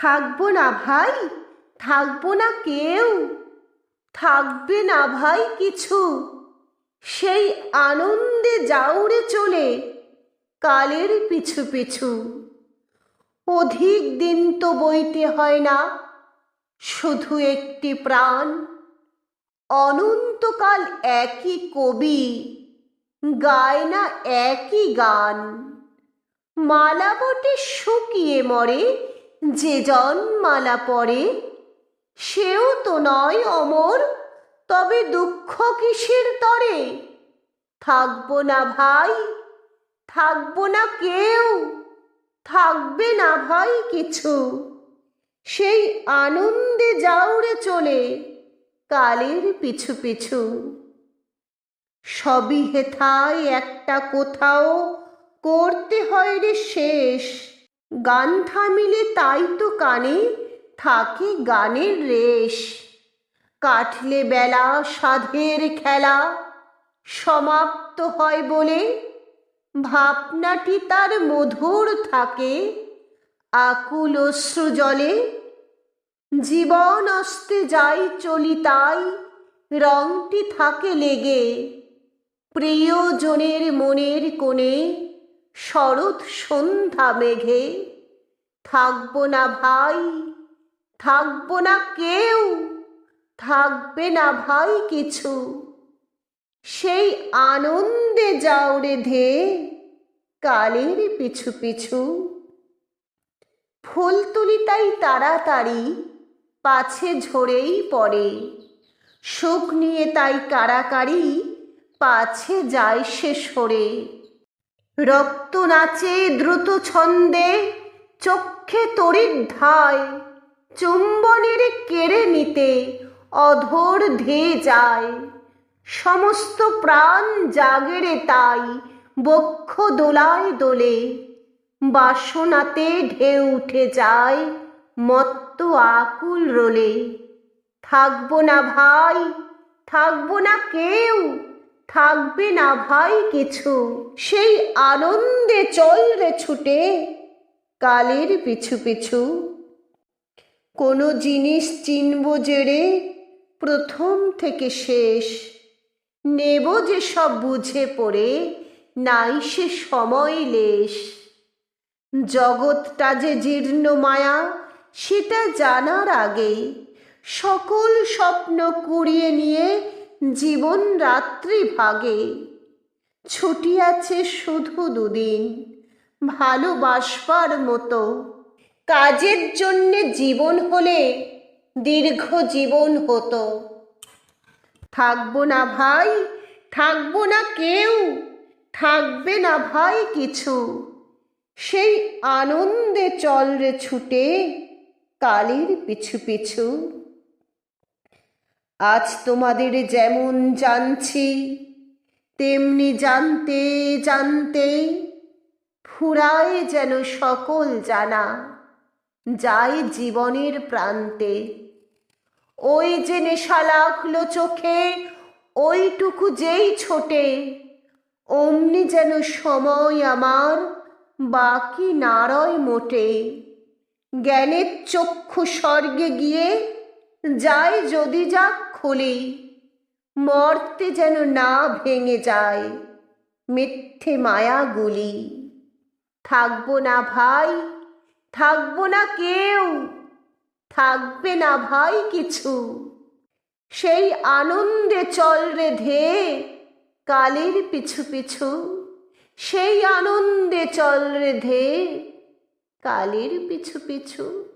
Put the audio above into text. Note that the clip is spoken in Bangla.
থাকব না ভাই? থাকব না কেউ? থাকবে না ভাই কিছু। সেই আনন্দে যাউরে চলে কালের পিছু পিছু। অধিক দিন তো বইতে হয় না, শুধু একটি প্রাণ। অনন্তকাল একই কবি, গায় না একই গান। মালা বটে শুকিয়ে মরে যে জন মালা পরে, সেও তো নয় অমর, তবে দুঃখ কিসের তরে? থাকব না ভাই, থাকব না কেউ, থাকবে না ভাই কিছু। সেই আনন্দে যাওরে চলে কালের পিছু পিছু। সবই হেথায় একটা কোথাও করতে হয় রে শেষ। গান থামিলে তাই তো কানে থাকে গানের রেশ। কাটলে বেলা সাধের খেলা সমাপ্ত হয় বলে ভাবনাটি তার মধুর থাকে। আকুল অশ্রু জলে জীবন অস্তে যাই চলি তাই রংটি থাকে লেগে। প্রিয়জনের মনের কোণে শরৎ সন্ধ্যা মেঘে। থাকব না ভাই, থাকব না কেউ, থাকবে না ভাই কিছু। সেই আনন্দে যাও রে ধে, কালের পিছু পিছু। ফুল তুলি তাই তাড়াতাড়ি, পাছে ঝরেই পড়ে। সুখ নিয়ে তাই কারাকারি পাছে যায় সে সরে। রক্ত নাচে দ্রুত ছন্দে, চক্ষে তরির ধায়, চুম্বনের কেড়ে নিতে অধর ধেয়ে যায়। সমস্ত প্রাণ জাগেরে তাই বক্ষ দোলায় দোলে, বাসনাতে ঢেউ উঠে যায় মত্ত আকুল রোলে। থাকব না ভাই, থাকব না কেউ থাকবে না ভাই কিছু। সেই আনন্দে চল রে ছুটে কালের পিছু পিছু। কোনো জিনিস চিনব জেড়ে প্রথম থেকে শেষ। নেব যে সব বুঝে পড়ে, নাই সে সময় লেশ। জগৎটা যে জীর্ণ মায়া, সেটা জানার আগে সকল স্বপ্ন কুড়িয়ে নিয়ে জীবন রাত্রি ভাগে। ছুটি আছে শুধু দুদিন ভালোবাসবার মতো। কাজের জন্যে জীবন হলে দীর্ঘ জীবন হতো। থাকব না ভাই, থাকব না কেউ, থাকবে না ভাই কিছু। সেই আনন্দে চল রে ছুটে, কালের পিছু পিছু। আজ তোমাদের যেমন জানছি, তেমনি জানতে জানতে ফুরায় যেন সকল জানা, যায় জীবনের প্রান্তে। ওই যে নেশা লাগল চোখে, ওইটুকু যেই ছোটে, অমনি যেন সময় আমার বাকি নারয় মোটে। জ্ঞানের চক্ষু স্বর্গে গিয়ে যায় যদি যাক খোলে, মর্তে যেন না ভেঙে যায় মিথ্যে মায়াগুলি। থাকব না ভাই, থাকব না কেউ, থাকবে না ভাই কিছু। সেই আনন্দে চল রে ধে কালের পিছু পিছু, সেই আনন্দে চল রে ধে কালের পিছু পিছু।